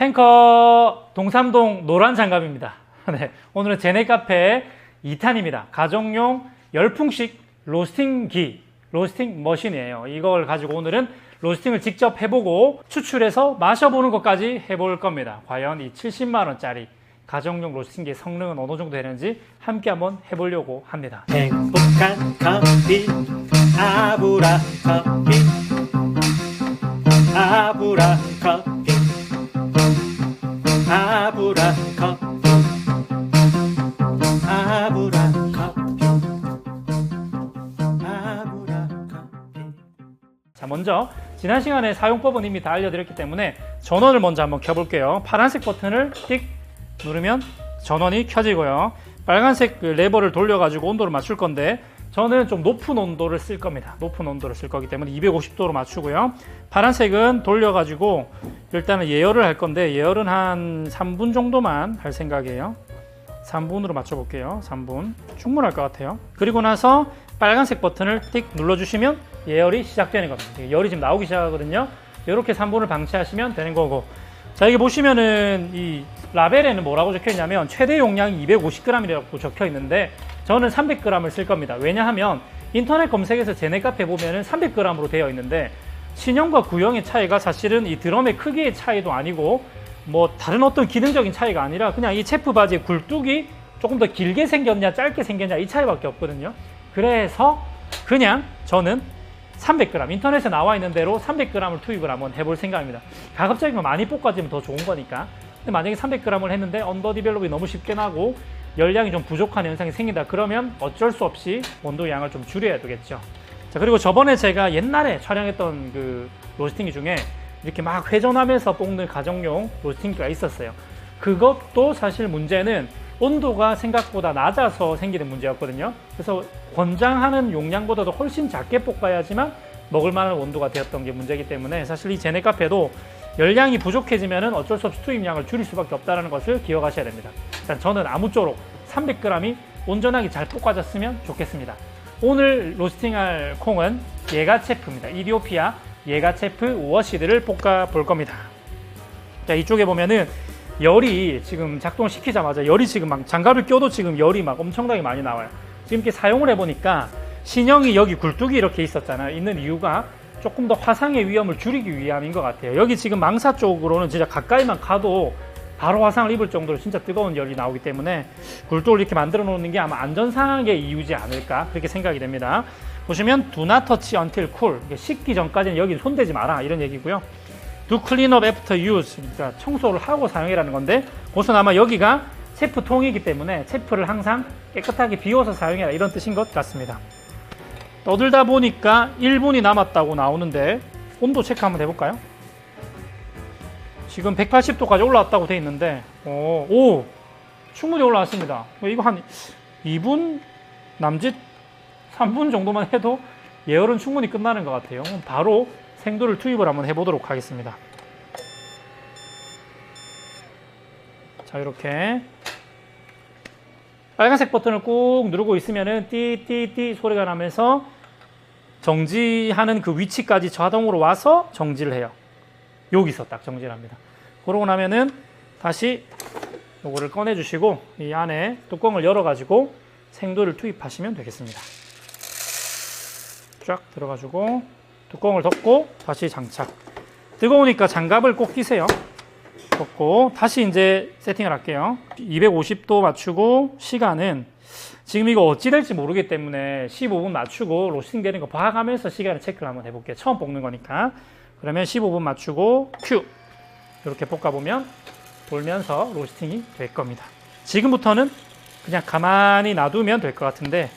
행커 동삼동 노란 장갑입니다. 네, 오늘은 제네 카페 2탄입니다. 가정용 열풍식 로스팅기, 로스팅 머신이에요. 이걸 가지고 오늘은 로스팅을 직접 해보고 추출해서 마셔보는 것까지 해볼 겁니다. 과연 이 70만원짜리 가정용 로스팅기의 성능은 어느 정도 되는지 함께 한번 해보려고 합니다. 행복한 커피 아브라 커피 아브라 먼저 지난 시간에 사용법은 이미 다 알려드렸기 때문에 전원을 먼저 한번 켜볼게요. 파란색 버튼을 띡 누르면 전원이 켜지고요. 빨간색 그 레버를 돌려가지고 온도를 맞출 건데 저는 좀 높은 온도를 쓸 겁니다. 높은 온도를 쓸 거기 때문에 250도로 맞추고요. 파란색은 돌려가지고 일단은 예열을 할 건데 예열은 한 3분 정도만 할 생각이에요. 3분으로 맞춰볼게요. 3분. 충분할 것 같아요. 그리고 나서 빨간색 버튼을 띡 눌러주시면 예열이 시작되는 겁니다. 열이 지금 나오기 시작하거든요. 이렇게 3분을 방치하시면 되는 거고. 자, 여기 보시면은 이 라벨에는 뭐라고 적혀 있냐면 최대 용량이 250g이라고 적혀 있는데 저는 300g을 쓸 겁니다. 왜냐하면 인터넷 검색에서 제네 카페 보면은 300g으로 되어 있는데 신형과 구형의 차이가 사실은 이 드럼의 크기의 차이도 아니고 뭐 다른 어떤 기능적인 차이가 아니라 그냥 이 체프 바지의 굴뚝이 조금 더 길게 생겼냐 짧게 생겼냐 이 차이밖에 없거든요. 그래서 그냥 저는 300g 인터넷에 나와 있는 대로 300g을 투입을 한번 해볼 생각입니다. 가급적이면 뭐 많이 볶아지면 더 좋은 거니까. 근데 만약에 300g을 했는데 언더 디벨롭이 너무 쉽게 나고 열량이 좀 부족한 현상이 생긴다 그러면 어쩔 수 없이 온도 양을 좀 줄여야 되겠죠. 자 그리고 저번에 제가 옛날에 촬영했던 그 로스팅기 중에 이렇게 막 회전하면서 볶는 가정용 로스팅기가 있었어요. 그것도 사실 문제는 온도가 생각보다 낮아서 생기는 문제였거든요. 그래서 권장하는 용량보다도 훨씬 작게 볶아야지만 먹을 만한 온도가 되었던 게 문제이기 때문에 사실 이 제네 카페도 열량이 부족해지면 어쩔 수 없이 투입량을 줄일 수밖에 없다는 것을 기억하셔야 됩니다. 일단 저는 아무쪼록 300g이 온전하게 잘 볶아졌으면 좋겠습니다. 오늘 로스팅할 콩은 예가체프입니다. 이디오피아 예가체프 워시드를 볶아 볼 겁니다. 자, 이쪽에 보면은 열이 지금 작동을 시키자마자 열이 지금 막 장갑을 껴도 지금 열이 막 엄청나게 많이 나와요. 지금 이렇게 사용을 해보니까 신형이 여기 굴뚝이 이렇게 있었잖아요. 있는 이유가 조금 더 화상의 위험을 줄이기 위함인 것 같아요. 여기 지금 망사 쪽으로는 진짜 가까이만 가도 바로 화상을 입을 정도로 진짜 뜨거운 열이 나오기 때문에 굴뚝을 이렇게 만들어 놓는 게 아마 안전상의 이유지 않을까 그렇게 생각이 됩니다. 보시면 not touch until cool 식기 전까지는 여기 손대지 마라 이런 얘기고요. Do clean up after use 그러니까 청소를 하고 사용이라는 건데 그것은 아마 여기가 체프 통이기 때문에 체프를 항상 깨끗하게 비워서 사용해라 이런 뜻인 것 같습니다. 떠들다 보니까 1분이 남았다고 나오는데 온도 체크 한번 해볼까요? 지금 180도까지 올라왔다고 돼 있는데 오, 오 충분히 올라왔습니다. 이거 한 2분 남짓 3분 정도만 해도 예열은 충분히 끝나는 것 같아요. 바로 생도를 투입을 한번 해보도록 하겠습니다. 자 이렇게 빨간색 버튼을 꾹 누르고 있으면은 띠띠띠 소리가 나면서 정지하는 그 위치까지 자동으로 와서 정지를 해요. 여기서 딱 정지를 합니다. 그러고 나면은 다시 요거를 꺼내 주시고 이 안에 뚜껑을 열어 가지고 생도를 투입하시면 되겠습니다. 쫙 들어 가지고 뚜껑을 덮고 다시 장착. 뜨거우니까 장갑을 꼭 끼세요. 덮고 다시 이제 세팅을 할게요. 250도 맞추고 시간은 지금 이거 어찌 될지 모르기 때문에 15분 맞추고 로스팅 되는 거 봐가면서 시간을 체크를 한번 해볼게요. 처음 볶는 거니까. 그러면 15분 맞추고 큐 이렇게 볶아보면 돌면서 로스팅이 될 겁니다. 지금부터는 그냥 가만히 놔두면 될 것 같은데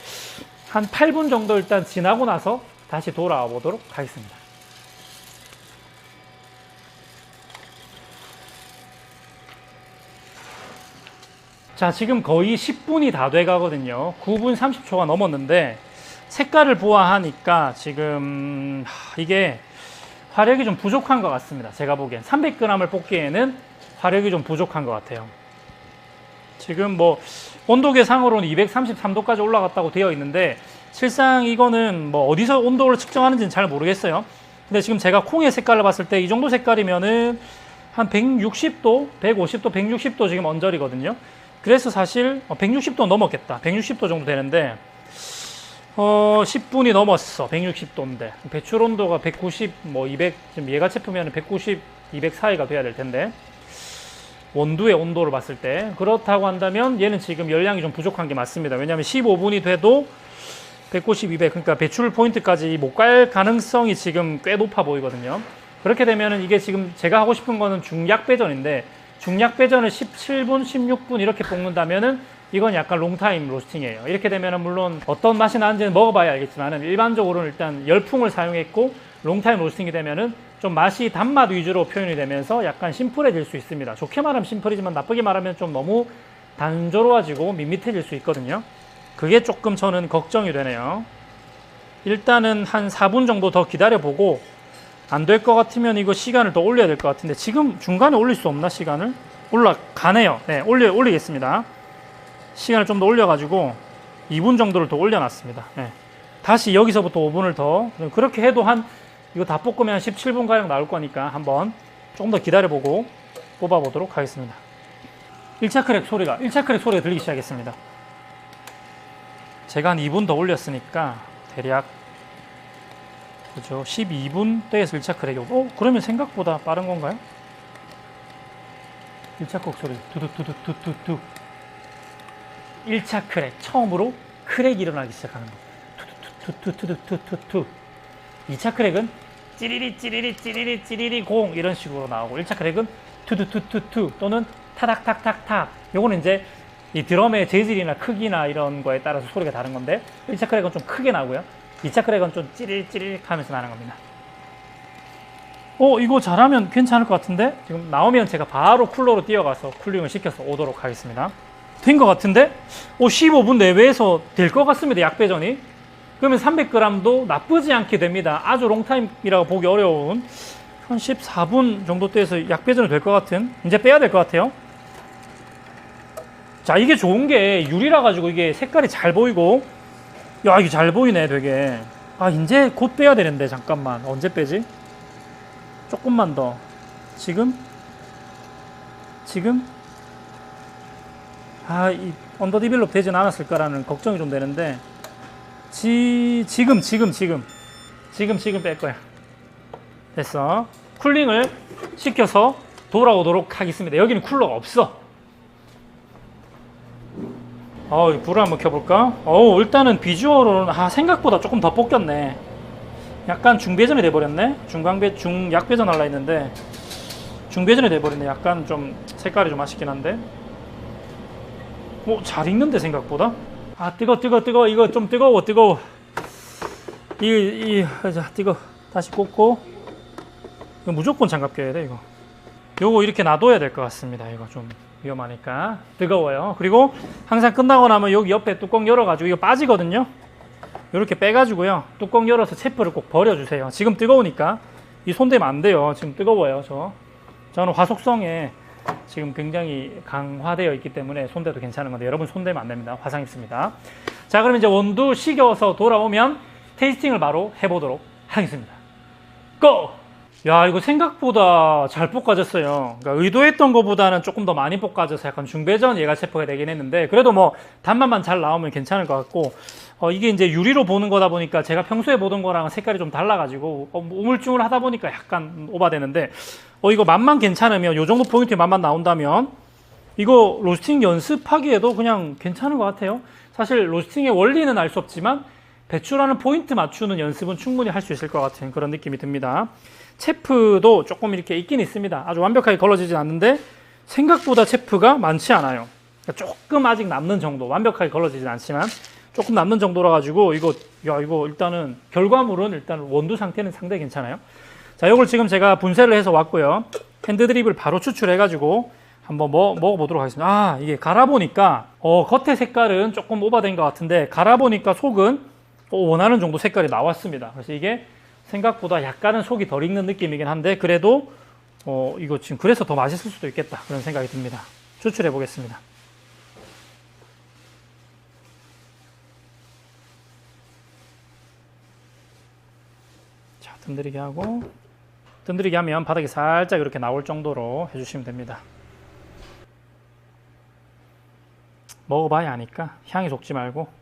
한 8분 정도 일단 지나고 나서 다시 돌아와 보도록 하겠습니다. 자, 지금 거의 10분이 다 돼 가거든요. 9분 30초가 넘었는데 색깔을 보아하니까 지금 하, 이게 화력이 좀 부족한 것 같습니다. 제가 보기엔 300g을 뽑기에는 화력이 좀 부족한 것 같아요. 지금 뭐 온도계상으로는 233도까지 올라갔다고 되어 있는데 실상 이거는 뭐 어디서 온도를 측정하는지는 잘 모르겠어요. 근데 지금 제가 콩의 색깔을 봤을 때 이 정도 색깔이면은 한 160도, 150도, 160도 지금 언저리거든요. 그래서 사실 160도 넘었겠다. 160도 정도 되는데 어 10분이 넘었어. 160도인데 배출 온도가 190, 뭐 200, 지금 얘가 제품이면 190, 200 사이가 돼야 될 텐데 원두의 온도를 봤을 때 그렇다고 한다면 얘는 지금 열량이 좀 부족한 게 맞습니다. 왜냐하면 15분이 돼도 190, 200 그러니까 배출 포인트까지 못 갈 가능성이 지금 꽤 높아 보이거든요. 그렇게 되면은 이게 지금 제가 하고 싶은 거는 중약 배전인데 중약 배전을 17분, 16분 이렇게 볶는다면은 이건 약간 롱타임 로스팅이에요. 이렇게 되면은 물론 어떤 맛이 나는지는 먹어봐야 알겠지만은 일반적으로는 일단 열풍을 사용했고 롱타임 로스팅이 되면은 좀 맛이 단맛 위주로 표현이 되면서 약간 심플해질 수 있습니다. 좋게 말하면 심플이지만 나쁘게 말하면 좀 너무 단조로워지고 밋밋해질 수 있거든요. 그게 조금 저는 걱정이 되네요. 일단은 한 4분 정도 더 기다려보고 안 될 것 같으면 이거 시간을 더 올려야 될 것 같은데 지금 중간에 올릴 수 없나 시간을? 올라가네요. 네, 올려 올리겠습니다. 시간을 좀 더 올려가지고 2분 정도를 더 올려놨습니다. 네. 다시 여기서부터 5분을 더 그렇게 해도 한 이거 다 볶으면 17분 가량 나올 거니까 한번 조금 더 기다려보고 뽑아보도록 하겠습니다. 1차 크랙 소리가 1차 크랙 소리가 들리기 시작했습니다. 제가 한 2분 더 올렸으니까 대략 그죠? 12분대에서 1차 크랙이 오고 어? 그러면 생각보다 빠른 건가요? 1차 콕 소리. 두두두두두두. 1차 크랙 처음으로 크랙이 일어나기 시작하는 거. 투투투투투투투 2차 크랙은 찌리리 찌리리 찌리리 찌리리 공 이런 식으로 나오고 1차 크랙은 투투투투투 또는 타닥탁탁탁. 요거는 이제 이 드럼의 재질이나 크기나 이런 거에 따라서 소리가 다른 건데 1차 크랙은 좀 크게 나고요. 2차 크랙은 좀 찌릿찌릿 하면서 나는 겁니다. 어 이거 잘하면 괜찮을 것 같은데? 지금 나오면 제가 바로 쿨러로 뛰어가서 쿨링을 시켜서 오도록 하겠습니다. 된 것 같은데? 오 15분 내외에서 될 것 같습니다 약 배전이. 그러면 300g도 나쁘지 않게 됩니다. 아주 롱타임이라고 보기 어려운. 한 14분 정도 때에서 약 배전이 될 것 같은. 이제 빼야 될 것 같아요 자 이게 좋은 게 유리라 가지고 이게 색깔이 잘 보이고. 야 이게 잘 보이네 되게. 아 이제 곧 빼야 되는데 잠깐만. 언제 빼지? 조금만 더. 지금? 지금? 아 이 언더 디벨롭 되진 않았을까라는 걱정이 좀 되는데. 지 지금 지금 지금. 지금 지금 뺄 거야. 됐어. 쿨링을 시켜서 돌아오도록 하겠습니다. 여기는 쿨러가 없어 어, 이 불을 한번 켜볼까? 어, 일단은 비주얼은 아 생각보다 조금 더 볶였네. 약간 중배전이 돼버렸네. 중강배 중 약배전 할라 했는데 중배전이 돼버렸네. 약간 좀 색깔이 좀 아쉽긴 한데. 어, 잘 익는데 생각보다. 아 뜨거 뜨거 뜨거 이거 좀 뜨거워 뜨거워. 이이 자 뜨거 다시 꽂고 이거 무조건 장갑 껴야 돼 이거. 요거 이렇게 놔둬야 될 것 같습니다. 이거 좀 위험하니까 뜨거워요. 그리고 항상 끝나고 나면 여기 옆에 뚜껑 열어가지고 이거 빠지거든요. 이렇게 빼가지고요. 뚜껑 열어서 체프를 꼭 버려주세요. 지금 뜨거우니까 이 손대면 안 돼요. 지금 뜨거워요. 저 저는 화속성에 지금 굉장히 강화되어 있기 때문에 손대도 괜찮은 건데 여러분 손대면 안 됩니다. 화상 입습니다. 자 그럼 이제 원두 식여서 돌아오면 테이스팅을 바로 해보도록 하겠습니다. 고! 야 이거 생각보다 잘 볶아졌어요. 그러니까 의도했던 것보다는 조금 더 많이 볶아져서 약간 중배전 얘가 체포가 되긴 했는데 그래도 뭐 단맛만 잘 나오면 괜찮을 것 같고 어, 이게 이제 유리로 보는 거다 보니까 제가 평소에 보던 거랑 색깔이 좀 달라가지고 어, 우물쭈물 하다 보니까 약간 오바되는데 어 이거 맛만 괜찮으면 요 정도 포인트의 맛만 나온다면 이거 로스팅 연습하기에도 그냥 괜찮은 것 같아요. 사실 로스팅의 원리는 알 수 없지만 배출하는 포인트 맞추는 연습은 충분히 할 수 있을 것 같은 그런 느낌이 듭니다. 체프도 조금 이렇게 있긴 있습니다. 아주 완벽하게 걸러지진 않는데 생각보다 체프가 많지 않아요. 그러니까 조금 아직 남는 정도, 완벽하게 걸러지진 않지만 조금 남는 정도라 가지고 이거 야 이거 일단은 결과물은 일단 원두 상태는 상당히 괜찮아요. 자, 이걸 지금 제가 분쇄를 해서 왔고요. 핸드 드립을 바로 추출해 가지고 한번 먹, 먹어보도록 하겠습니다. 아, 이게 갈아보니까, 어, 겉의 색깔은 조금 오버된 것 같은데, 갈아보니까 속은 또 원하는 정도 색깔이 나왔습니다. 그래서 이게 생각보다 약간은 속이 덜 익는 느낌이긴 한데, 그래도, 어, 이거 지금 그래서 더 맛있을 수도 있겠다. 그런 생각이 듭니다. 추출해 보겠습니다. 자, 뜸들이게 하고, 뜸들이게 하면 바닥이 살짝 이렇게 나올 정도로 해주시면 됩니다. 먹어봐야 아니까 향이 속지 말고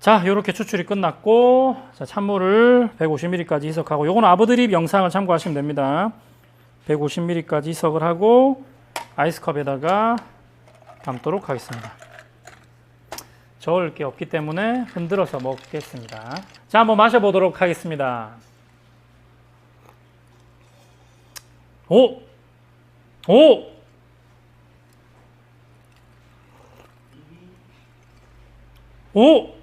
자 이렇게 추출이 끝났고 자, 찬물을 150ml까지 희석하고 요거는 아버드립 영상을 참고하시면 됩니다 150ml까지 희석을 하고 아이스컵에다가 담도록 하겠습니다 저을 게 없기 때문에 흔들어서 먹겠습니다 자 한번 마셔보도록 하겠습니다 오! 오! 오!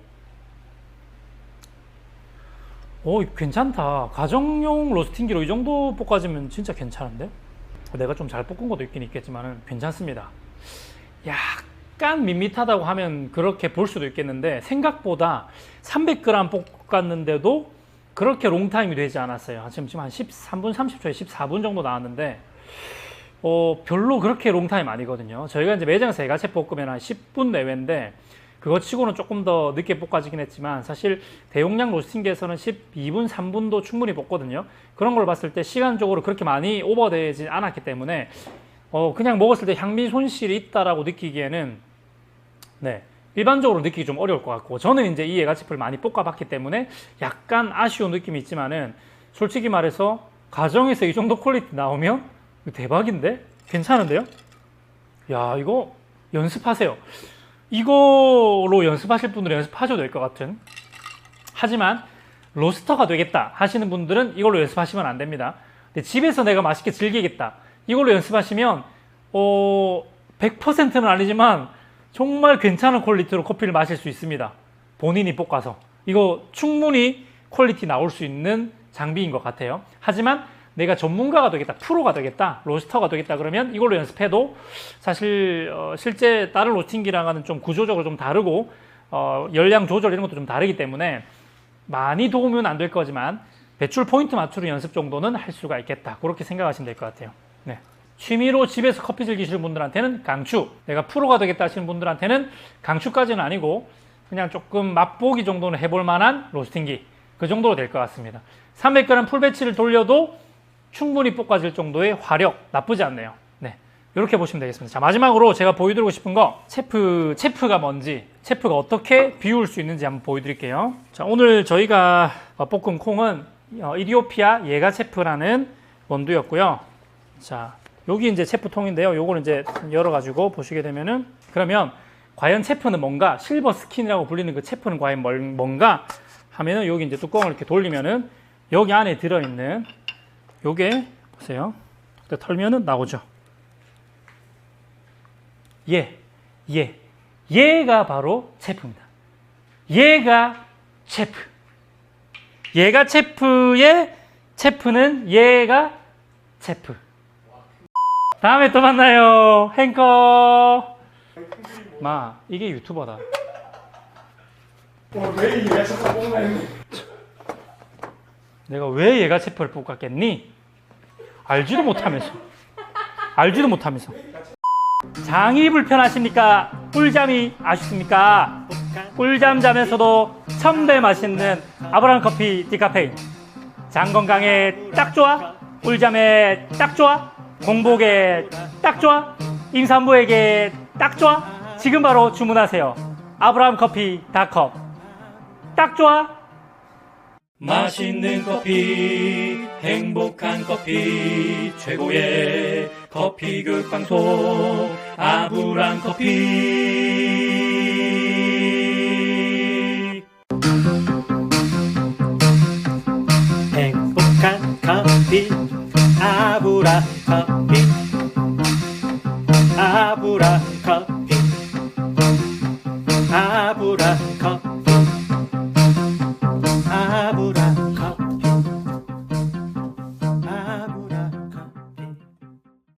오, 괜찮다. 가정용 로스팅기로 이 정도 볶아지면 진짜 괜찮은데? 내가 좀 잘 볶은 것도 있긴 있겠지만 괜찮습니다. 약간 밋밋하다고 하면 그렇게 볼 수도 있겠는데 생각보다 300g 볶았는데도 그렇게 롱타임이 되지 않았어요. 지금 지금 한 13분 30초에 14분 정도 나왔는데 어, 별로 그렇게 롱타임 아니거든요. 저희가 이제 매장에서 애가채 볶으면 한 10분 내외인데 그거 치고는 조금 더 늦게 볶아지긴 했지만 사실 대용량 로스팅기에서는 12분, 3분도 충분히 볶거든요. 그런 걸 봤을 때 시간적으로 그렇게 많이 오버되지 않았기 때문에 어, 그냥 먹었을 때 향미 손실이 있다라고 느끼기에는 네. 일반적으로 느끼기 좀 어려울 것 같고 저는 이제 이 애가치풀 많이 볶아봤기 때문에 약간 아쉬운 느낌이 있지만은 솔직히 말해서 가정에서 이 정도 퀄리티 나오면 대박인데 괜찮은데요? 야 이거 연습하세요. 이거로 연습하실 분들은 연습하셔도 될 것 같은. 하지만 로스터가 되겠다 하시는 분들은 이걸로 연습하시면 안 됩니다. 집에서 내가 맛있게 즐기겠다. 이걸로 연습하시면 어 100%는 아니지만 정말 괜찮은 퀄리티로 커피를 마실 수 있습니다. 본인이 볶아서. 이거 충분히 퀄리티 나올 수 있는 장비인 것 같아요. 하지만 내가 전문가가 되겠다, 프로가 되겠다, 로스터가 되겠다 그러면 이걸로 연습해도 사실 어, 실제 다른 로스팅기랑은 좀 구조적으로 좀 다르고 어, 열량 조절 이런 것도 좀 다르기 때문에 많이 도우면 안될 거지만 배출 포인트 맞추는 연습 정도는 할 수가 있겠다. 그렇게 생각하시면 될 것 같아요. 네. 취미로 집에서 커피 즐기시는 분들한테는 강추, 내가 프로가 되겠다 하시는 분들한테는 강추까지는 아니고 그냥 조금 맛보기 정도는 해볼 만한 로스팅기 그 정도로 될 것 같습니다. 300g 풀배치를 돌려도 충분히 볶아질 정도의 화력 나쁘지 않네요. 네. 이렇게 보시면 되겠습니다. 자, 마지막으로 제가 보여드리고 싶은 거 체프, 체프가 뭔지, 체프가 어떻게 비울 수 있는지 한번 보여드릴게요. 자, 오늘 저희가 볶은 콩은 어, 이디오피아 예가 체프라는 원두였고요. 자, 여기 이제 체프통인데요. 요거는 이제 열어가지고 보시게 되면은 그러면 과연 체프는 뭔가 실버 스킨이라고 불리는 그 체프는 과연 뭘- 뭔가 하면은 여기 이제 뚜껑을 이렇게 돌리면은 여기 안에 들어있는 요게 보세요. 털면은 나오죠. 예, 예, 얘가 바로 체프입니다. 얘가 체프. 얘가 체프의 체프는 얘가 체프. 다음에 또 만나요. 행커. 마, 이게 유튜버다. 내가 왜 얘가 체프를 뽑았겠니? 알지도 못하면서. 알지도 못하면서. 장이 불편하십니까? 꿀잠이 아쉽습니까? 꿀잠 자면서도 천배 맛있는 아브라함 커피 디카페인. 장 건강에 딱 좋아? 꿀잠에 딱 좋아? 공복에 딱 좋아? 임산부에게 딱 좋아? 지금 바로 주문하세요. 아브라함 커피 닷컴. 딱 좋아? 맛있는 커피, 행복한 커피, 최고의 커피 그 방송, 아브람 커피.